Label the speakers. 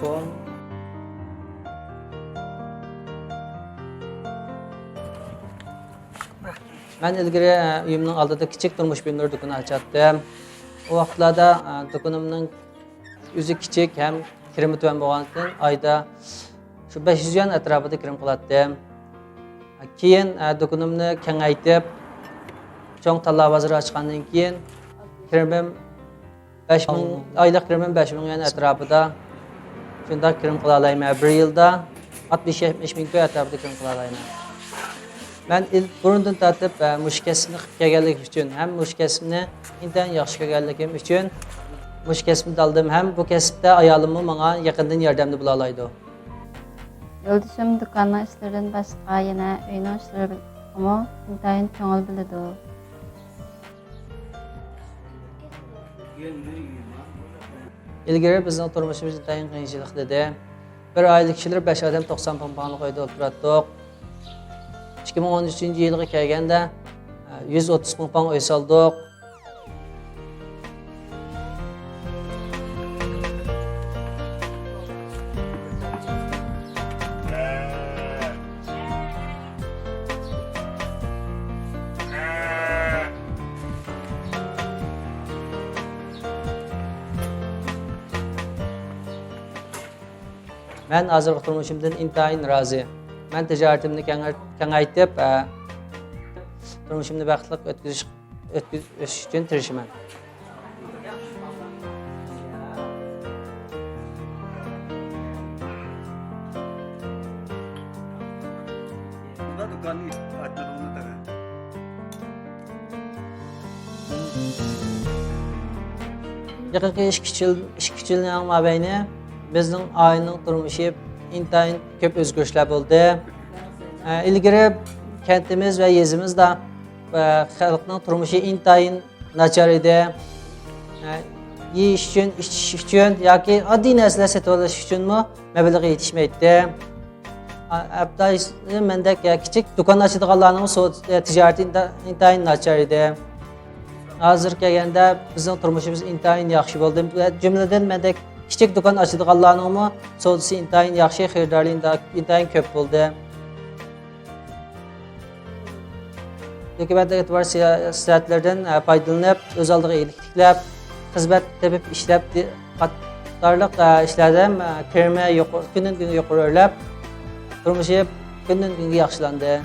Speaker 1: Telefon. Ben ilgili e, uyumunun aldığında küçük durmuş bir nur dükkanı açattım. O vaxtlarda e, dükkanımın yüzü küçük hem kirimi tüven boğanlıktan ayda şu 500 yuan etrafında kirim. Keyin e, dükkanımını kengaytip, çoğun talla bazarı açkandan keyin kirimim 5000 aylık kirimim 5000 yuan etrafında. Kılalayım bir yılda 60-70 bin köy kirim kılalayım. Ben ilk burundan tatib e, mush kasbni qilib kelganligim uchun ham mush kasbni intan yaxshi ko'rganligim uchun mush kasbni aldım ham bu kasbda ayolimni menga yaqindan yordamni bo'la oladi
Speaker 2: Yıldızım dükkanın işlerinden başka yine öyle işleri ama intayın çoğul biledi.
Speaker 1: Ilgari bizni turmushimiz intayin qiyinchilik dedi bir oylik kishilar besh odam to'qson pompani qo'yda o'tirardik ikki ming o'n uchinchi yilga kelganda e, yuz o'ttiz pompon uy soldik Men tijoratimni kengaytib, e, turmushimni baxtli o'tkazish o'tkazish uchun tirishaman.
Speaker 3: Bunda dükkanı açmadığını tabii.
Speaker 1: Yaqinqi ikki yil ikki yilning mobayni oilaning turmushi intayin ko'p o'zgarishlar bo'ldi. E, Ilgari kentimiz va yezimizda xalqning turmushi intayin nachar edi. Yeyish uchun, ichish uchun yoki oddiy narsalar sotib olish uchunmi mablag' yetishmaydi. Mendek kichik do'kon tijarati inta- intayin nachar edi. Hozir kelganda bizning turmushimiz intayin yaxshi bo'ldi. Jumladan mendek kiçik dükan açdığanlarınımı sodisi intayin yaxşı, xeyirdarlığı intayin köp buldu. Hökumətdə etibar siyasətlərdən e, faydalanıb, öz aldığı iyilikləb, xidmət təbib işləb, qatarlıq e, işlərdən e, kirmə yox, gündən-günə yoxururləb, turmuşu gündən-günə yaxşılandı.